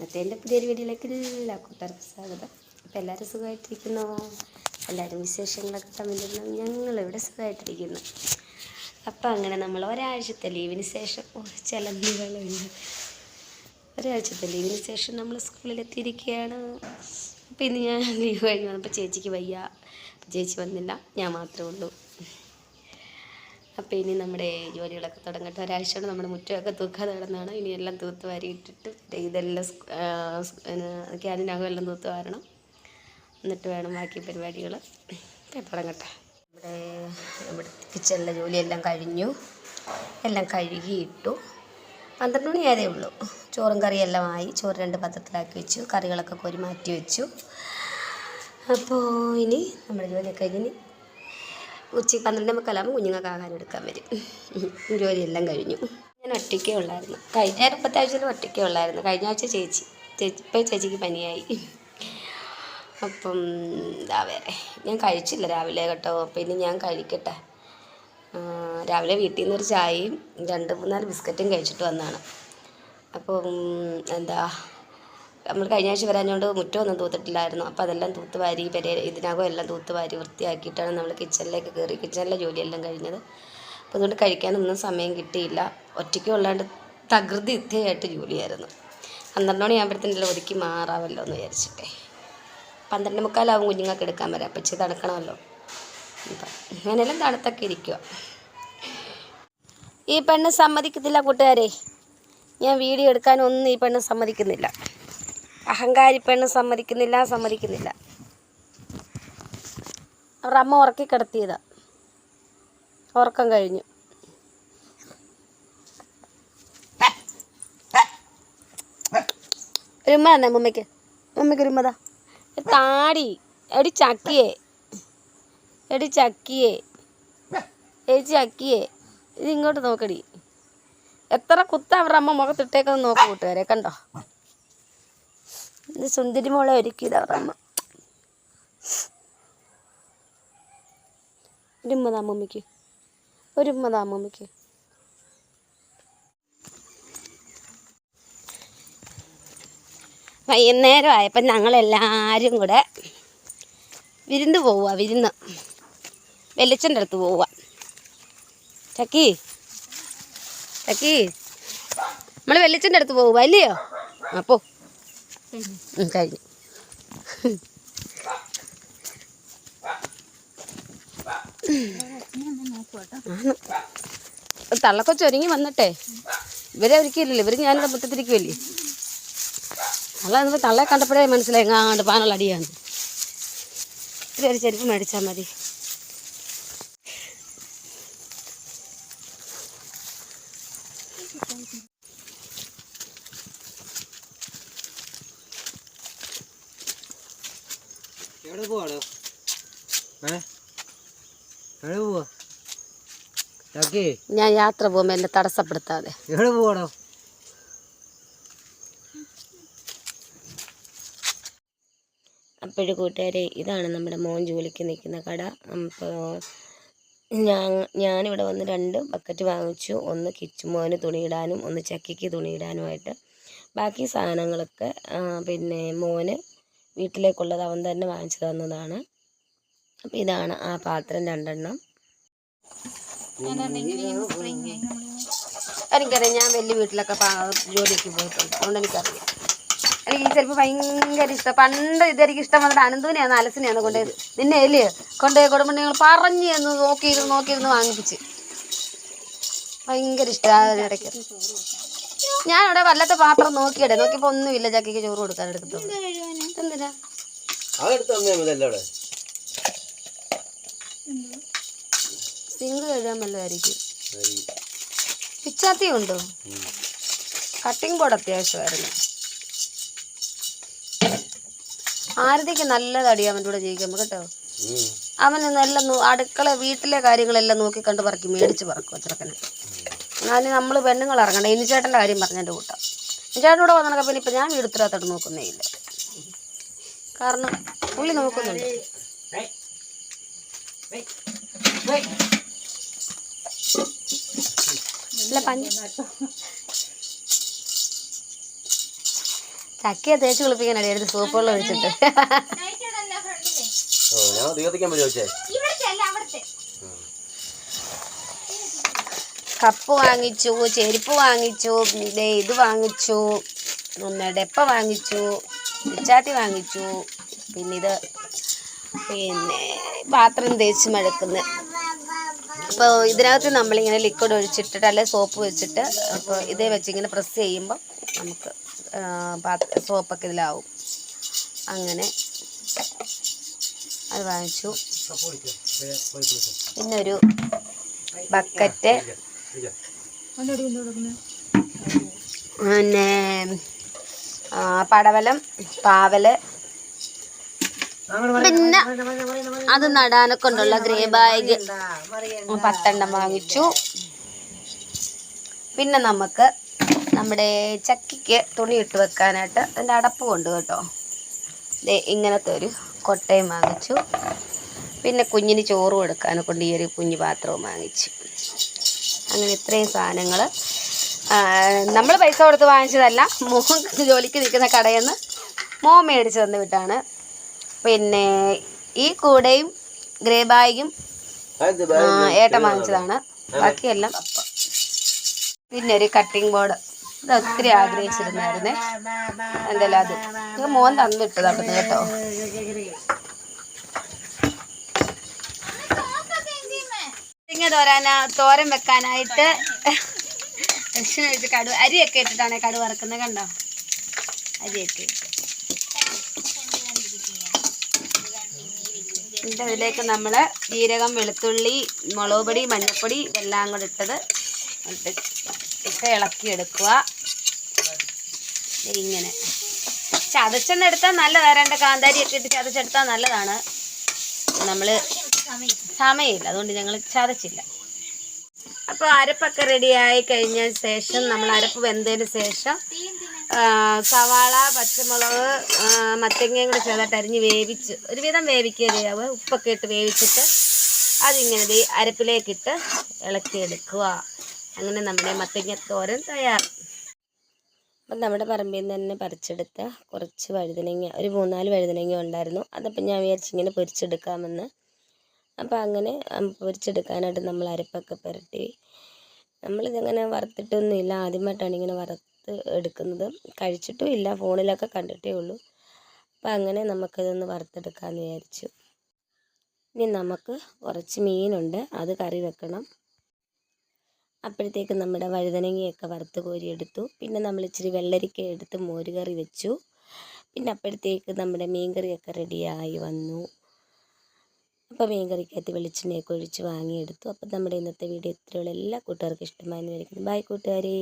ഇന്നത്തെ എന്റെ പുതിയൊരു വീഡിയോയിലേക്ക് എല്ലാ കൂട്ടുകാർക്കും സ്വാഗതം. അപ്പോൾ എല്ലാവരും സുഖമായിട്ടിരിക്കുന്നു? എല്ലാവരും വിശേഷങ്ങളൊക്കെ തമ്മിലിരുന്നു ഞങ്ങളിവിടെ സുഖമായിട്ടിരിക്കുന്നു. അപ്പോൾ അങ്ങനെ നമ്മൾ ഒരാഴ്ചത്തെ ലീവിന് ശേഷം ചിലന്തികളുണ്ട് ഒരാഴ്ചത്തെ ലീവിന് ശേഷം നമ്മൾ സ്കൂളിലെത്തിയിരിക്കുകയാണ്. അപ്പോൾ ഇന്ന് ഞാൻ ലീവ് കഴിഞ്ഞ് വന്നപ്പോൾ ചേച്ചിക്ക് വയ്യ. ചേച്ചി വന്നില്ല. ഞാൻ മാത്രമേ ഉള്ളൂ. അപ്പോൾ ഇനി നമ്മുടെ ജോലികളൊക്കെ തുടങ്ങട്ടെ. ഒരാഴ്ച നമ്മുടെ മുറ്റമൊക്കെ തൂക്കാതെ കിടന്നാണ്. ഇനി എല്ലാം തൂത്ത് വാരി ഇട്ടിട്ട് ഇതെല്ലാം ക്യാനിനകം എല്ലാം തൂത്ത് വാരണം. എന്നിട്ട് വേണം ബാക്കി പരിപാടികൾ തുടങ്ങട്ടെ. നമ്മുടെ ഇവിടെ കിച്ചണിലെ ജോലിയെല്ലാം കഴിഞ്ഞു. എല്ലാം കഴുകിയിട്ടു പന്ത്രണ്ട് മണി ആയതേ ഉള്ളൂ. ചോറും കറിയെല്ലാം ആയി. ചോറ് രണ്ട് പത്രത്തിലാക്കി വെച്ചു. കറികളൊക്കെ കോരി മാറ്റി വെച്ചു. അപ്പോൾ ഇനി നമ്മുടെ ജോലിയൊക്കെ കഴിഞ്ഞ് ഉച്ചയ്ക്ക് പന്ത്രണ്ട് മുക്കാലാകുമ്പോൾ കുഞ്ഞുങ്ങൾക്ക് ആഹാരം എടുക്കാൻ വരും. ജോലിയെല്ലാം കഴിഞ്ഞു. ഞാൻ ഒറ്റയ്ക്കേ ഉള്ളായിരുന്നു. കഴിഞ്ഞ ഒരു പത്താഴ്ചയിൽ ഒറ്റയ്ക്കേ ഉള്ളായിരുന്നു. കഴിഞ്ഞ ആഴ്ച ചേച്ചി ചേച്ചി ഇപ്പം ചേച്ചിക്ക് പനിയായി. അപ്പം ഇതാ വേറെ ഞാൻ കഴിച്ചില്ല രാവിലെ കേട്ടോ. അപ്പം ഇനി ഞാൻ കഴിക്കട്ടെ. രാവിലെ വീട്ടിൽ നിന്ന് ഒരു ചായയും രണ്ട് മൂന്നാൽ ബിസ്ക്കറ്റും കഴിച്ചിട്ട് വന്നതാണ്. അപ്പം എന്താ നമ്മൾ കഴിഞ്ഞ ആഴ്ച വരാഞ്ഞുകൊണ്ട് മുറ്റമൊന്നും തൂത്തിട്ടില്ലായിരുന്നു. അപ്പോൾ അതെല്ലാം തൂത്ത് വാരി പെരേ ഇതിനകം എല്ലാം തൂത്ത് വാരി വൃത്തിയാക്കിയിട്ടാണ് നമ്മൾ കിച്ചണിലേക്ക് കയറി കിച്ചണിലെ ജോലിയെല്ലാം കഴിഞ്ഞത്. അപ്പോൾ അതുകൊണ്ട് കഴിക്കാനൊന്നും സമയം കിട്ടിയില്ല. ഒറ്റയ്ക്ക് ഉള്ളാണ്ട് തകൃതി ഇത്തയായിട്ട് ജോലിയായിരുന്നു. പന്ത്രണ്ട് മണിയാകുമ്പോഴത്തേനെല്ലാം ഒതുക്കി മാറാമല്ലോ എന്ന് വിചാരിച്ചിട്ടേ. പന്ത്രണ്ട് മുക്കാലാവും കുഞ്ഞുങ്ങൾക്ക് എടുക്കാൻ വരാം. അപ്പം ഇച്ചിരി തണുക്കണമല്ലോ. അപ്പം അങ്ങനെയെല്ലാം തണുത്തൊക്കെ ഇരിക്കുക ഈ പെണ്ണ് സമ്മതിക്കത്തില്ല കൂട്ടുകാരെ. ഞാൻ വീഡിയോ എടുക്കാനൊന്നും ഈ പെണ്ണ് സമ്മതിക്കുന്നില്ല. അഹങ്കാരി പെണ്ണ് സമ്മതിക്കുന്നില്ല സമ്മതിക്കുന്നില്ല. അവരുടെ അമ്മ ഉറക്കി കിടത്തിയതാ. ഉറക്കം കഴിഞ്ഞു. ഒരുമ്മ തന്നെ മമ്മയ്ക്ക് മമ്മയ്ക്ക് ഒരു ഉമ്മതാ ഒരു താടി. എടി ചക്കിയേ. എടി ചക്കിയേ. ഏച്ചി ചക്കിയെ. ഇത് ഇങ്ങോട്ട് നോക്കടി. എത്ര കുത്ത അവരുടെ അമ്മ മുഖത്തിട്ടേക്കെന്ന് നോക്ക് കൂട്ടുകാരെ കണ്ടോ? ഇത് സുന്ദരി മോളെ ഒരുക്കിയത് അവരുടെ അമ്മ. ഒരുമ്മതാ അമ്മമ്മയ്ക്ക്. ഒരുമ്മതാ ഒരു ഉമ്മതാ മമ്മിക്ക് വൈകുന്നേരം ആയപ്പോൾ ഞങ്ങളെല്ലാവരും കൂടെ വിരുന്ന് പോവുക വിരുന്ന്. വെളിച്ചന്റെ അടുത്ത് പോവുക ചക്കി ചക്കി. നമ്മൾ വെളിച്ചന്റെ അടുത്ത് പോവുക അല്ലയോ അപ്പോ കഴിഞ്ഞു. തള്ളക്കൊച്ചൊരുങ്ങി വന്നിട്ടെ. ഇവരെ ഒരുക്കിയില്ലല്ലോ ഇവർ ഞാനിവിടെ മുറ്റത്തിരിക്കുമല്ലേ തള്ള എന്നിട്ട് തള്ളയെ കണ്ടപ്പോഴേ മനസ്സിലായി എങ്ങാണ്ട് പാനുള്ള അടിയാണ് ഇത്തിരി ഒരു ചെരുപ്പ് മേടിച്ചാൽ മതി എവിടെ പോവാടോ ഏ എവിടെ പോവാ ചക്കി ഞാൻ യാത്ര പോകുമ്പോൾ എന്നെ തടസ്സപ്പെടുത്താതെ എവിടെ പോവാടോ അപ്പോഴും കൂട്ടുകാരെ ഇതാണ് നമ്മുടെ മോൻ ജോലിക്ക് നിൽക്കുന്ന കട. അപ്പോൾ ഞാൻ ഞാനിവിടെ വന്ന് രണ്ട് ബക്കറ്റ് വാങ്ങിച്ചു. ഒന്ന് കിച്ചുമോന് തുണിയിടാനും ഒന്ന് ചക്കിക്ക് തുണിയിടാനുമായിട്ട്. ബാക്കി സാധനങ്ങളൊക്കെ പിന്നെ മോന് വീട്ടിലേക്കുള്ളത് അവൻ തന്നെ വാങ്ങിച്ചു തന്നതാണ്. അപ്പോൾ ഇതാണ് ആ പാത്രം രണ്ടെണ്ണം. എനിക്കറിയാം ഞാൻ വലിയ വീട്ടിലൊക്കെ ജോലിക്ക് പോയിട്ടുണ്ട്. അതുകൊണ്ട് എനിക്കറിയാം. എനിക്ക് ഈ ചെരുപ്പ് ഭയങ്കര ഇഷ്ടം. പണ്ട് ഇതെനിക്ക് ഇഷ്ടം വന്നിട്ട് അനന്തുവിനെയാണ് അലസിനെയാണ് കൊണ്ടുപോയത് നിന്നെ അല്ലേ? കൊണ്ടുപോയി കൊടുക്കുമ്പോൾ നിങ്ങൾ പറഞ്ഞു എന്ന് നോക്കിയിരുന്നു നോക്കിയിരുന്നു വാങ്ങിപ്പിച്ച്. ഭയങ്കര ഇഷ്ടം ഇടയ്ക്ക്. ഞാനിവിടെ വല്ലത്തെ പാത്രം നോക്കിയിടെ. നോക്കിയപ്പോൾ ഒന്നുമില്ല ചക്കിക്ക് ചോറ് കൊടുക്കാൻ എടുക്കത്തുള്ളൂ എന്തിനാ സിങ്ക് കഴുകാൻ വല്ലതായിരിക്കും പിച്ചാത്തി ഉണ്ടോ കട്ടിംഗ് ബോർഡ് അത്യാവശ്യമായിരുന്നു. ആരതിക്ക് നല്ല തടി അവന്റെ കൂടെ ജീവിക്കുമ്പോൾ കേട്ടോ? അവൻ നല്ല അടുക്കള വീട്ടിലെ കാര്യങ്ങളെല്ലാം നോക്കി കണ്ട് പറക്കി മേടിച്ച് പറക്കും ചെറുക്കനെ എന്നാലും നമ്മൾ പെണ്ണുങ്ങൾ ഇറങ്ങണ്ട? ഇനിച്ചേട്ടന്റെ കാര്യം പറഞ്ഞ എന്റെ കൂട്ടം. ഇനിച്ചേട്ടൻ കൂടെ വന്നതൊക്കെ പിന്നെ ഇപ്പം ഞാൻ വീട് ഉത്തരവാദിത്തമായിട്ട് നോക്കുന്നേ ഇല്ല. കാരണം പുള്ളി നോക്കുന്നുണ്ട്. അല്ല പഞ്ച ചക്കയെ തേച്ച് കുളിപ്പിക്കാനടി എടുത്ത് സോപ്പ് വെള്ളം ഒഴിച്ചിട്ട്. ഞാൻ തീർത്തിക്കാൻ പറ്റുമോ ചോദിച്ചേ. കപ്പ് വാങ്ങിച്ചു ചെരുപ്പ് വാങ്ങിച്ചു ദേ ഇത് വാങ്ങിച്ചു പിന്നെ ഡെപ്പ വാങ്ങിച്ചു പിച്ചാത്തി വാങ്ങിച്ചു പിന്നെ ഇത് പിന്നെ പാത്രം തേച്ച് മഴക്കുന്ന. അപ്പോൾ ഇതിനകത്ത് നമ്മളിങ്ങനെ ലിക്വിഡ് ഒഴിച്ചിട്ടിട്ട് അല്ലെങ്കിൽ സോപ്പ് വെച്ചിട്ട് അപ്പോൾ ഇതേ വെച്ചിങ്ങനെ പ്രസ് ചെയ്യുമ്പോൾ നമുക്ക് സോപ്പൊക്കെ ഇതിലാവും. അങ്ങനെ അത് വാങ്ങിച്ചു. പിന്നെ ഒരു ബക്കറ്റ്. പിന്നെ പടവലം പാവൽ. പിന്നെ അത് നടാനൊക്കെ ഉണ്ടുള്ള ഗ്രേ ബാഗ് പത്തെണ്ണം വാങ്ങിച്ചു. പിന്നെ നമുക്ക് നമ്മുടെ ചക്കിക്ക് തുണി ഇട്ട് വെക്കാനായിട്ട് അതിന്റെ അടപ്പ് കൊണ്ട് കേട്ടോ. ദേ ഇങ്ങനത്തെ ഒരു കൊട്ടയും വാങ്ങിച്ചു. പിന്നെ കുഞ്ഞിന് ചോറ് കൊടുക്കാനെ കൊണ്ട് ഈ ഒരു കുഞ്ഞു പാത്രവും വാങ്ങിച്ചു. അങ്ങനെ ഇത്രയും സാധനങ്ങൾ നമ്മൾ പൈസ കൊടുത്ത് വാങ്ങിച്ചതല്ല മോൻ ജോലിക്ക് നിൽക്കുന്ന കടയിൽ നിന്ന് മോൻ മേടിച്ച് തന്നു വിട്ടാണ്. പിന്നെ ഈ കൂടെയും ഗ്രേ ബാഗും ഏട്ടം ഏട്ടൻ വാങ്ങിച്ചതാണ്. ബാക്കിയെല്ലാം പിന്നെ ഒരു കട്ടിംഗ് ബോർഡ് ഇത് ഒത്തിരി ആഗ്രഹിച്ചിരുന്നായിരുന്നേ. എന്തായാലും അത്. ഇത് മോൻ തന്നിട്ട് അവിടുന്ന് കേട്ടോ. തോരാനാ തോരൻ വെക്കാനായിട്ട് വെച്ച് കടു അരിയൊക്കെ ഇട്ടിട്ടാണ് കടു വറക്കുന്നത് കണ്ടോ? അരിയൊക്കെ ഇട്ട്. ഇതിലേക്ക് അതിലേക്ക് നമ്മൾ ജീരകം വെളുത്തുള്ളി മുളക് പൊടി മഞ്ഞൾപ്പൊടി ഇതെല്ലാം കൂടെ ഇട്ടത് ഇട്ട് ഇളക്കിയെടുക്കുക. ഇങ്ങനെ. ചതച്ചെന്നെടുത്താൽ നല്ലതാണ് രണ്ട് കാന്താരിയൊക്കെ ഇട്ട് ചതച്ചെടുത്താൽ നല്ലതാണ്. നമ്മൾ സമയമില്ല. അതുകൊണ്ട് ഞങ്ങൾ ചതച്ചില്ല. അപ്പോൾ അരപ്പൊക്കെ റെഡിയായി കഴിഞ്ഞ ശേഷം നമ്മൾ അരപ്പ് വെന്തതിന് ശേഷം സവാള പച്ചമുളക് മത്തങ്ങയും കൂടെ ചേർത്തിട്ട് അരിഞ്ഞ് വേവിച്ച് ഒരുവിധം വേവിക്കുക ചെയ്യാവ്. ഉപ്പൊക്കെ ഇട്ട് വേവിച്ചിട്ട് അതിങ്ങനെ അരപ്പിലേക്കിട്ട് ഇളക്കിയെടുക്കുക. അങ്ങനെ നമ്മുടെ മത്തങ്ങ തോരൻ തയ്യാർ. അപ്പം നമ്മുടെ പറമ്പിൽ നിന്ന് തന്നെ പറിച്ചെടുത്ത കുറച്ച് വഴുതനങ്ങ ഒരു മൂന്നാൽ വഴുതനങ്ങ ഉണ്ടായിരുന്നു. അതപ്പം ഞാൻ വിചാരിച്ചു ഇങ്ങനെ പൊരിച്ചെടുക്കാമെന്ന്. അപ്പോൾ അങ്ങനെ പൊരിച്ചെടുക്കാനായിട്ട് നമ്മൾ അരപ്പൊക്കെ പുരട്ടി. നമ്മളിതങ്ങനെ വറുത്തിട്ടൊന്നുമില്ല. ആദ്യമായിട്ടാണ് ഇങ്ങനെ വറുത്ത് എടുക്കുന്നത്. കഴിച്ചിട്ടും ഇല്ല. ഫോണിലൊക്കെ കണ്ടിട്ടേ ഉള്ളൂ. അപ്പം അങ്ങനെ നമുക്കിതൊന്ന് വറുത്തെടുക്കാമെന്ന് വിചാരിച്ചു. ഇനി നമുക്ക് കുറച്ച് മീനുണ്ട്. അത് കറി വെക്കണം. അപ്പോഴത്തേക്ക് നമ്മുടെ വഴുതനങ്ങയൊക്കെ വറുത്ത് കോരിയെടുത്തു. പിന്നെ നമ്മൾ ഇച്ചിരി വെള്ളരിക്ക എടുത്ത് മോരുകറി വെച്ചു. പിന്നെ അപ്പോഴത്തേക്ക് നമ്മുടെ മീൻകറിയൊക്കെ റെഡിയായി വന്നു. അപ്പോൾ മീൻകറിക്കകത്ത് വെളിച്ചെണ്ണയൊക്കെ ഒഴിച്ച് വാങ്ങിയെടുത്തു. അപ്പം നമ്മുടെ ഇന്നത്തെ വീഡിയോ ഇത്രയുള്ള എല്ലാ കൂട്ടുകാർക്കും ഇഷ്ടമായെന്ന് വിചാരിക്കുന്നു. ബൈ കൂട്ടുകാരേ.